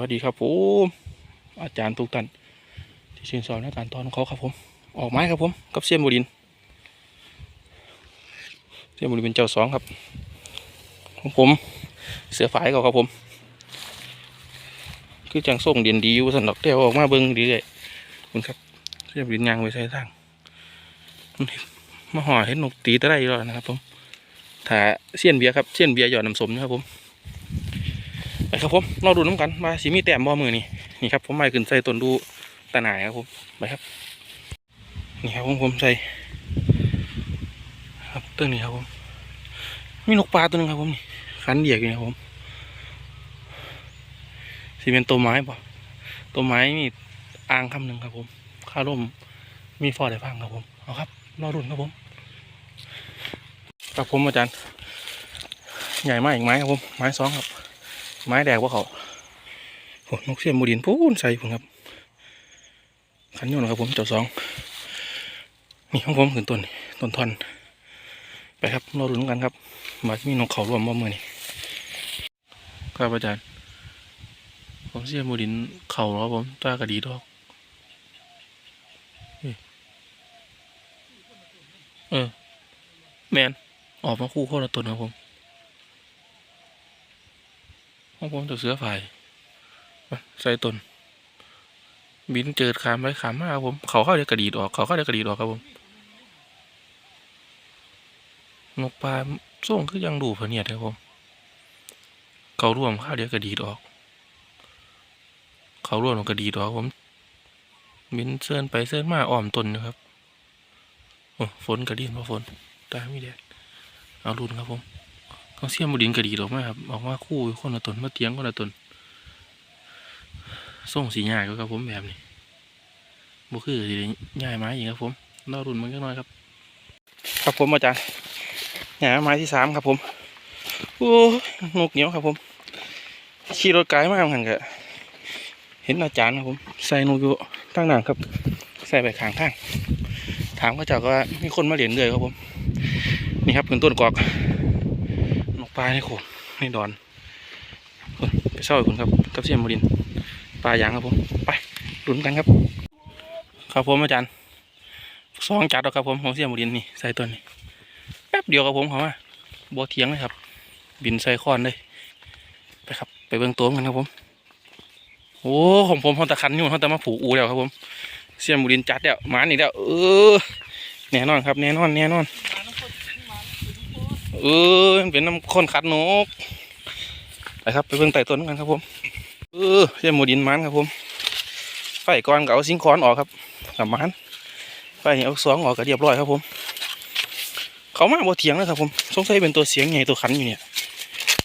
วัสดีครับผมอาจารย์ทุกท่านที่ชื่นชอบในการตอนของเขาครับผม ออกไม้ครับผมกับเซียนบุรินเซียนบุรินเป็นเจ้าสองครับของผมเสือฝายเขาครับผม คือจังส่งเดียนดีอยู่สันดอกเดียวออกมาเบิ้งดีเลยคุณครับเซียนบุรินยางไปใส่ทางมาห่อเห็นนกตีตะไลอยู่แล้วนะครับผมถ้าเซียนเบียครับเซียนเบียหยอดน้ำสมนะครับผม ไปครับผมเราดูน้ำกันมาสีมีแต้มบ่มือนี่นี่ครับผมไม่ขึ้นใส่ต้นดูตะหน่ายครับผมไปครับ นี่ครับผมผมใส่ครับต้นนี้ครับผมมีนกปลาตัวหนึงครับผมนี่ขันเหยียกอยู่นะครับผมสีเป็นตัวไม้ป่ะตัวไม้มีอ่างคำหนึ่งครับผมข้าร่มมีฟอร์ดได้ฟังครับผมเอาครับรอรุ่นครับผมครับผมอาจารย์ใหญ่มากอีกไม้ครับผมไม้สองครับ ไม้แดกว่าเขาโอ้นกเสียมูดินพูนใส่ผมครับขันยนครับผมเจ้าสองนี่ของผมขึ้นต้นต้นทอนไปครับเรอรุ้นกันครับมาที่มีนกเขารวมบ่มือนี่ครับอาจารย์ ผมเสียมูดินเข่าแล้วผมตากระดีดอกเออ แมนออกมาคู่โคตรต้นครับผม ของผมตัวเสือฝ่ายใส่ตนบินเจิดขามไปขามมาครับผม เขาเข้าเดี๋ยวกระดีดออกเขาเข้าเดี๋ยวกระดีดออกครับผมนกปลาส่งคือยังดูเผเนียดครับผม เขาร่วมเข้าเดี๋ยวกระดีดออก เขาร่วมกระดีดออกผมบินเสื่อนไปเสื่อนมาอ้อมตนอยู่ครับโอ้ฝนกระดิ่งพราฝนตาไม่แดดเอารุนครับผม เขาเสียมบดินกระดีดออกมครับออกมาคู่คนละตนมาเตียงคนละตนส่งสีหญ้าก็ครับผมแบบนี้บุคือสีหญ้าไม้อีกครับผมรอรุ่นมันก็น้อยครับ ครับผมอาจารย์หญ้าไม้ที่สามครับผมโอ้นกเหนียวครับผมขี่รถไกลมากเหมือนกันกเห็นอาจารย์ครับผมใส่นกอยู่ตั้งหนังครับ ใส่ไปขางทางถามเขาเจากว่ามีคนมาเหรียญเลยครับผม นี่ครับเป็นต้นกอก ปลาในโขงในดอนไปเศร้าอีกคนครับกับเสียมบดินปลาอย่างครับผมไปลุ้นกันครับ ครับผมอาจารย์สองจัดแล้วครับผมของเสียมบดินนี่ใส่ตัวนี้แป๊บเดียวครับผมเขาว่าบัวเทียงเลยครับ บินใส่ค้อนเลยไปครับ ไปเบื้องตัวกันครับผมโอ้ของผมเขาตะคันอยู่เขาตะมาผูกอูแล้วครับผมเสียมบดินจัดแล้วหมานี่แล้วเออแน่นอนครับแน่นอนแน่นอน เออเป็นน้ำข้นขัดนกไปครับไปเบิ่งไต่ต้นกันครับผมเออเจ้าหมูดินมันครับผมไฟก่อนก็เอาซิงคอนออกครับกับมันไฟนี่เอาสองออกก็เรียบร้อยครับผม เขามาบ่เถียงเลยครับผมสงสัยเป็นตัวเสียงใหญ่ตัวขันอยู่เนี่ย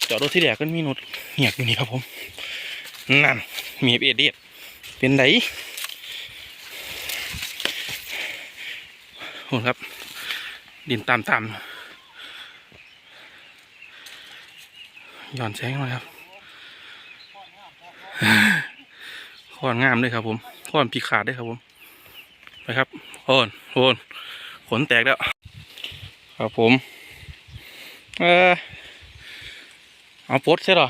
จอดรถที่แรกก็มีนดเหียกอยู่นี่ครับผมนั่นมีเอเดียดเป็นไดโหครับดินตามตามๆ หย่อนแสงหน่อยครับขอนงามเลยครับผมขอนปีขาดด้วยครับผมไปครับโอนโอนขนแตกแล้ว ครับผม เออเอาปลดใช่หรอ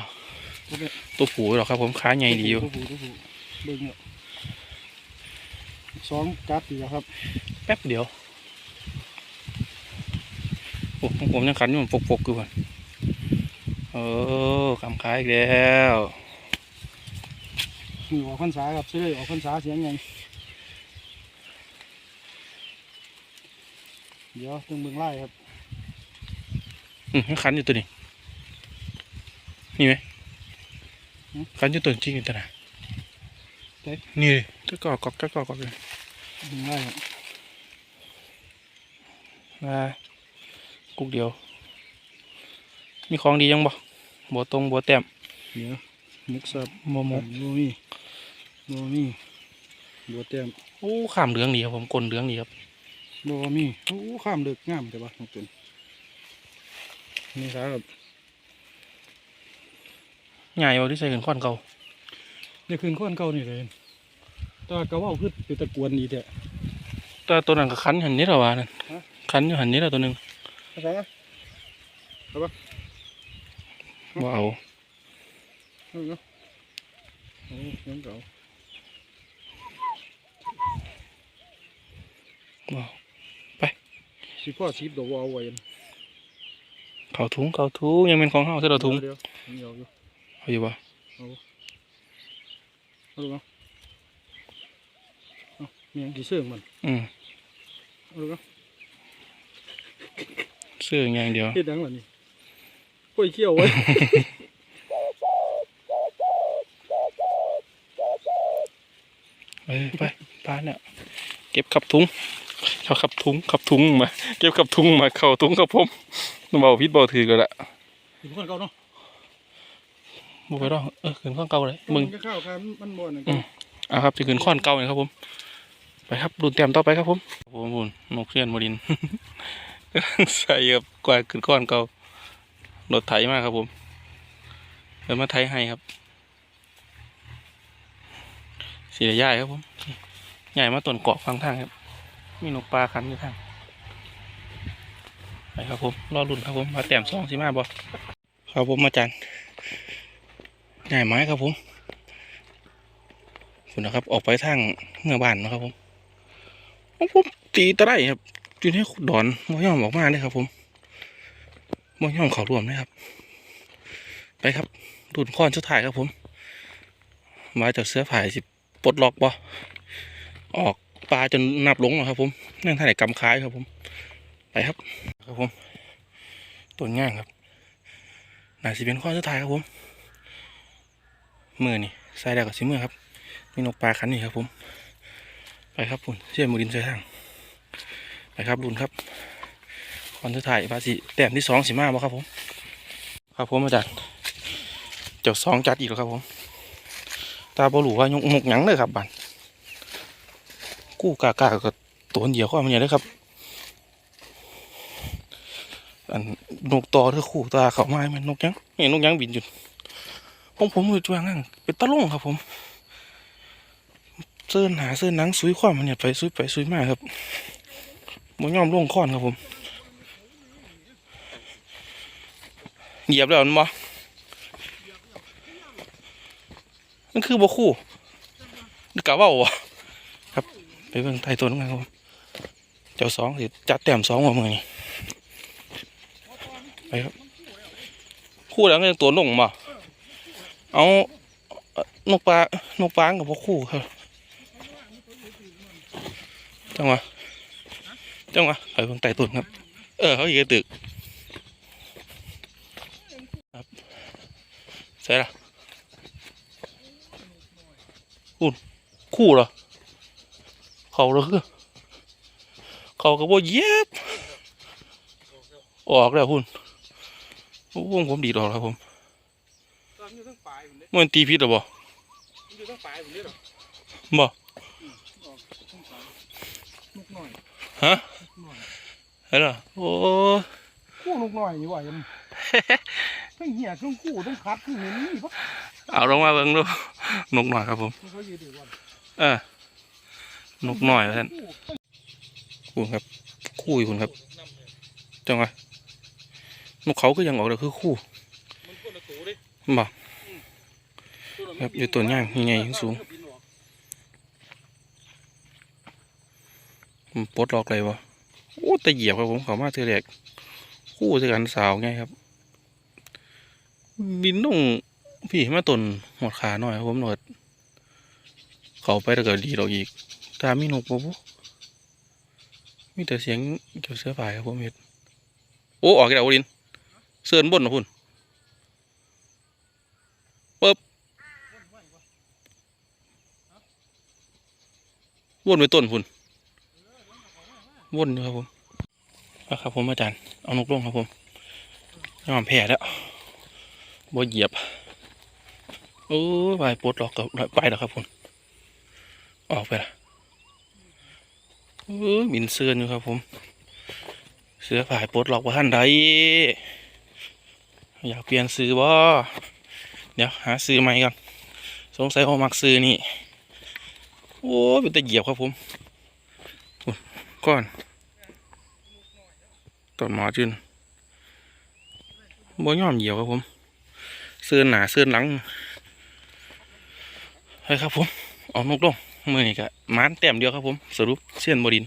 ตัวผูหรอครับผมขาใหญ่ดีอยู่ตัวผู้ตัวผู้เบิ่งเนี่ยสองจัดดีแล้วครับ แป๊บเดียวโอ้ของผมยังขันอยู่มันปกๆอยู่ก่อน เออคำขายอีกแล้วนี่ออกพรรษาครับเสื้อออกพรรษาเสียงไงเดี๋ยวต้องเบิ่งไล่ครับอืมยังขันอยู่ตัวนี้ นี่ไหมขันอยู่ตัวจริงอยู่ตัวไหนะนี่เลยตะกอกกอกตะกอกกอกเลยเบิ่งไล่ครับมากุกเดียว มีของดียังบ่บัวตรงบัวแต้มเดี๋ยวมุกสับโมโมโมมี่โมมี่บัวเต็มโอ้ข้ามเหลืองดีครับผมกลนเหลืองดีครับโมมี่โอ้ข้ามเด็กงามแต่ว่าน้องตุนนี่ครับใหญ่เอาที่ใส่ขึ้นข้อนเก่านี่คืนข้อนเก่านี่เลยแตว่ากระเว่าคือเป็นตะกวนดีแต่แตัวตัวนั้นก็ขันอยู่หันนี้และวะนั่นฮะขันอยู่หันนี้และตัวหนึ่งภา ษาบ่เอาเอาเนาะโอ้โอ้ยังเก่าว้าวสิพ่อสิบดอกวาวไว้เขาถุงเขาถุงยังเป็นของเฮาใช่เราถุงเดียวเดียวอยู่เอาอยู่บ่เอาดูเนาะเอามีหยังกี่เสื่องมันอืมเอาดูเนาะเสื้ออย่างเดียวเฮ็ดหยังล่ะนี่ กล้วยเขี้ยวไว้ไปไปปาเนี่ยเก็บขับถุงเขาขับถุงขับถุงมาเก็บขับถุงมาเข้าถุงกับผมเบาพิษเบาถือกันละถึงคนเก่าเนาะบุไปรอเออขึ้นข้อนเก่าเลยมึงจะเข้าครับมันบ่นั่นอืมอะครับจะขึ้นข้อนเก่าเลยครับผมไปครับรุ่นเต็มต่อไปครับผมผมผมนกเสียนโมดินใส่ครับกว่าขึ้นข้อนเก่า รถไถมากครับผมเดี๋ยวมาไถให้ครับสีได้ย่ครับผมใหญ่มาต้นเกาะฟังทางครับ มีนกปลาขันอยู่ทางไปครับผมรอรุ่นครับผมมาแต้มสองสิมาบ่ครับผมอาจารย์ใหญ่ไม้ครับผมคุณนะครับ ออกไปทางเมื่อบ้านนะครับผมผมตีตะไลครับอยู่ในดอนมอยอมออกมาเลยครับผม มอย่อมเขารวมนะครับ ไปครับดูดข้อนสุดท้ายครับผมมาจากเสื้อผ้าสิปลดล็อกบ่ออกปลาจนนับลงแล้วครับ ผมนั่งท่าไหนกำคายครับผม ไปครับ ครับผมต้นง่างครับน่าสิเป็นข้อสุดท้ายครับผมมือนี่ใส่ได้กับสิมือครับ มีนกปลาขันนี่ครับผม ไปครับคุณเชื่อมูดินเชื่อทาง ไปครับรุนครับ คอนสุดท้ายภาษีแต้มที่สองสิมาบ่ครับผม ครับผมอาจารย์เจ้าสองจัดอีกแล้วครับผม ตาบอลูว่ายกมกหยังเลยครับบันกู้กากากับตัวเดียวก็มันใหญ่เลยครับ อันนกต่อเธอคู่ตาเขาไม้มันนกยังเห็นนกยังบินอยู่ผมผมอยู่จวงนั่งเป็นตะลุ่งครับผมเสื้อหนาเสื้อนังซุยความมันเนี่ยไปซุยไปซุยมากครับมันยอมลงค้อนครับผม เหยียบแล้วมันบ่นั่นคือบ่คู่กะเว่าบ่ครับ ไปเบิ่งไทยตัวนั้นครับเจ้าสองสิจัดแต้มสองว่ามือนี่ไปครับคู่แล้วก็ยังตัวลงบ่เอานกปลานกปลากับบ่คู่ครับจังหวะจังหวะไปเบิ่งไต่ตุนครับ เออเขาอีกตึกครับใส่ละคุณ คู่เหรอ เขาเหรอคือเขาก็บ่เย็บ ออกแล้วคุณโอ้วงผมดีดออกแล้วครับผมตอนอยู่ทั้งปลายผมเด้มันตีพิษหรอบ่อยู่ทั้งปลายผมเด้หรอบ่ทั้งปลายนกน้อยฮะนกน้อยเห็นเหรอโอ้คู่นกน้อยนี่ว่ายังทั้งเหี้ยทั้งคู่ทั้งคัดทั้งเหม็นนี่ปะเอาลงมาเบิ่งดูนกหน่อยครับผม เขายืดดีกว่าเออนกหน่อยท่านคุณครับ คู่อยู่คุณครับ จังหวะนกเขาก็ยังออกเลยคือคู่มันคนละตัวเด้บ่ครับอยู่ตัวย่างยังไงสูงปลดล็อกเลยวะโอ้แต่เหยียบครับผมเขามาเทือแรกคู่เจอกันสาวไงครับ บินลงพี่มาตนหมดขาหน่อยครับผมหนวด เขาไปแล้วก็ดีเราอีก ตามีนกปุ๊บมีแต่เสียงเกี่ยวเสื้อผ้าครับผมเห็ดโอ้ออกแล้วโอดิน เสื้อนบนนะพุ่นปึ๊บวนไปต้นพุ่นวนอยู่ครับผมอาครับผมอาจารย์ เอานกลงครับผมยอมแพ้แล้วบ่เหยียบ โอ้ยไปปลดล็อกกับไปแล้วครับผม ออกไปละเออบินเสื้อนอยู่ครับผม เสื้อผ้าปลดล็อกว่าท่านใดอยากเปลี่ยนซื้อบ่เดี๋ยวหาซื้อใหม่ก่อนสงสัยเขามักซื้อนี่ โอ้เป็นตะเหยียบครับผมก้อนต้นหมอจืนบ่ยอมเหยียบครับผมเสื้อหนาเสื้อหลังเฮ้ยครับผมเอานกลง มือนี่ก็มานแต้มเดียวครับผม สรุปเสี้ยนบดิน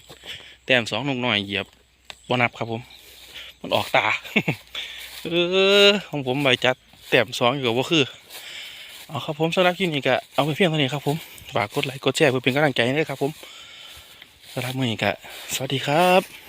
แต้มสองนกหน่อยเหยียบบนับครับผม มันออกตา เออของผมใบจัดแต้มสองอยู่กับว่าคือเอาครับผมสำหรับคลิปนี้ก็เอาไปเพียงเท่านี้ครับผมฝากกดไลค์กดแชร์เพื่อเป็นกำลังใจให้ด้วยครับผมสำหรับมือนี้ก็สวัสดีครับ